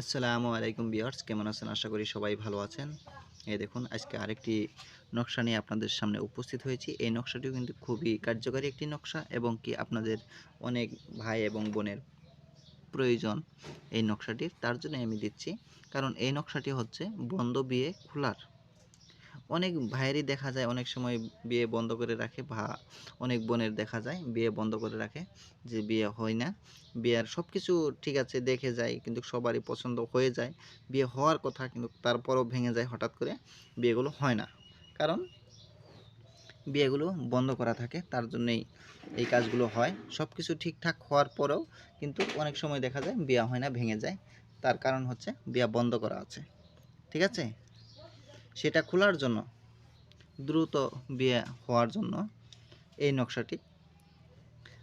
আসসালামু আলাইকুম বিয়ার্স কেমন আছেন? আশা করি সবাই ভালো আছেন। এই দেখুন, আজকে আরেকটি নকশা নিয়ে আপনাদের সামনে উপস্থিত হয়েছি। এই নকশাটিও কিন্তু খুবই কার্যকারী একটি নকশা এবং কি আপনাদের অনেক ভাই এবং বোনের প্রয়োজন এই নকশাটির। তার জন্য আমি দিচ্ছি। কারণ এই নকশাটি হচ্ছে বন্ধ বিয়ে খোলার। অনেক ভাইয়েরই দেখা যায়, অনেক সময় বিয়ে বন্ধ করে রাখে বা অনেক বোনের দেখা যায়, বিয়ে বন্ধ করে রাখে যে বিয়ে হয় না। বিয়ের সব কিছু ঠিক আছে, দেখে যায় কিন্তু সবারই পছন্দ হয়ে যায়। বিয়ে হওয়ার কথা কিন্তু তারপরও ভেঙে যায় হঠাৎ করে বিয়েগুলো হয় না। কারণ বিয়েগুলো বন্ধ করা থাকে, তার জন্যই এই কাজগুলো হয়। সব কিছু ঠিকঠাক হওয়ার পরেও কিন্তু অনেক সময় দেখা যায় বিয়ে হয় না, ভেঙে যায়। তার কারণ হচ্ছে বিয়ে বন্ধ করা আছে। ঠিক আছে? সেটা খোলার জন্য, দ্রুত বিয়ে হওয়ার জন্য এই নকশাটি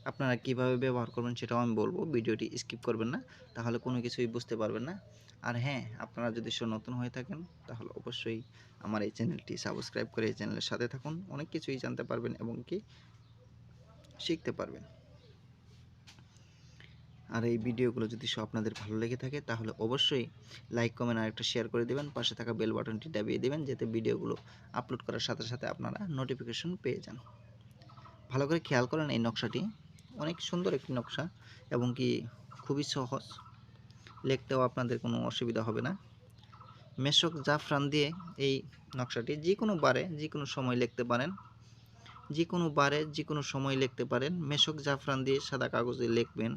আপনারা কীভাবে ব্যবহার করবেন সেটাও আমি বলব, ভিডিওটি স্কিপ করবেন না, তাহলে কোনো কিছুই বুঝতে পারবেন না। আর হ্যাঁ আপনারা যদি নতুন হয়ে থাকেন, তাহলে অবশ্যই আমার এই চ্যানেলটি সাবস্ক্রাইব করে এই চ্যানেলের সাথে থাকুন, অনেক কিছুই জানতে পারবেন এবং কি শিখতে পারবেন। আর এই ভিডিওগুলো যদি সব আপনাদের ভালো লেগে থাকে, তাহলে অবশ্যই লাইক কমেন্ট আর একটা শেয়ার করে দেবেন। পাশে থাকা বেল বাটনটি দাবিয়ে দেবেন, যাতে ভিডিওগুলো আপলোড করার সাথে সাথে আপনারা নোটিফিকেশন পেয়ে যান। ভালো করে খেয়াল করেন এই নকশাটি। অনেক সুন্দর একটি নকশা এবং কি খুবই সহজ। লিখতেও আপনাদের কোনো অসুবিধা হবে না। মেশক জাফরান দিয়ে এই নকশাটি যে কোনো বারে, যে কোনো সময় লিখতে পারেন। যে কোনো বারে, যে কোনো সময় লিখতে পারেন। মেশক জাফরান দিয়ে সাদা কাগজে লিখবেন।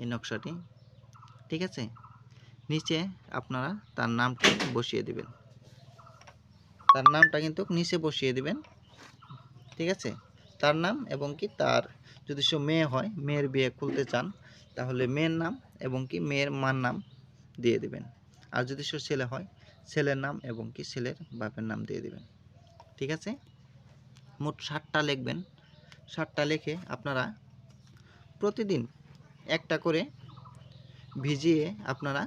এই নকশাটি, ঠিক আছে? নিচে আপনারা তার নামটি বসিয়ে দিবেন। তার নামটা কিন্তু নিচে বসিয়ে দিবেন, ঠিক আছে? তার নাম এবং কি তার, যদি সে মেয়ে হয়, মেয়ের বিয়ে খুলতে চান, তাহলে মেয়ের নাম এবং কি মেয়ের মার নাম দিয়ে দিবেন। আর যদি সে ছেলে হয়, ছেলের নাম এবং কি ছেলের বাপের নাম দিয়ে দিবেন, ঠিক আছে? মোট ষাটটা লিখবেন। ষাটটা লিখে আপনারা প্রতিদিন একটা করে ভিজিয়ে আপনারা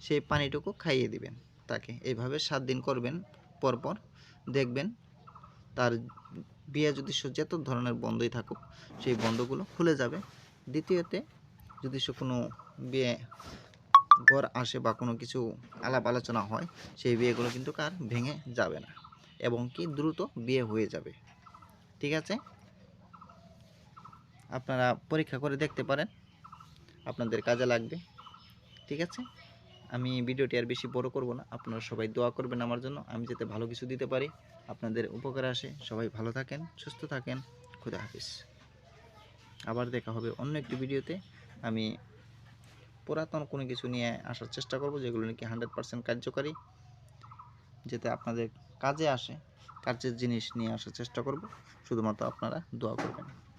সেই পানিটুকু খাইয়ে দিবেন তাকে। এইভাবে সাত দিন করবেন, পরপর দেখবেন তার বিয়ে যদি সে যত ধরনের বন্ধই থাকুক, সেই বন্ধগুলো খুলে যাবে। দ্বিতীয়তে, যদি সে কোনো বিয়ে ঘর আসে বা কোনো কিছু আলাপ আলোচনা হয়, সেই বিয়েগুলো কিন্তু কার ভেঙে যাবে না এবং কি দ্রুত বিয়ে হয়ে যাবে। ঠিক আছে? আপনারা পরীক্ষা করে দেখতে পারেন। আপনাদের কাজে লাগবে। ঠিক আছে? আমি ভিডিওটি আর বেশি বড় করব না। আপনারা সবাই দোয়া করবেন আমার জন্য। আমি যাতে ভালো কিছু দিতে পারি। আপনাদের উপকার আসে। সবাই ভালো থাকেন, সুস্থ থাকেন। খুদা হাফিজ। আবার দেখা হবে অন্য একটি ভিডিওতে। আমি পুরাতন কোনো কিছু নিয়ে আসার চেষ্টা করব, যেগুলো নাকি হান্ড্রেড পার্সেন্ট কার্যকারী, যাতে আপনাদের কাজে আসে। কাজের জিনিস নিয়ে আসার চেষ্টা করব। শুধুমাত্র আপনারা দোয়া করবেন।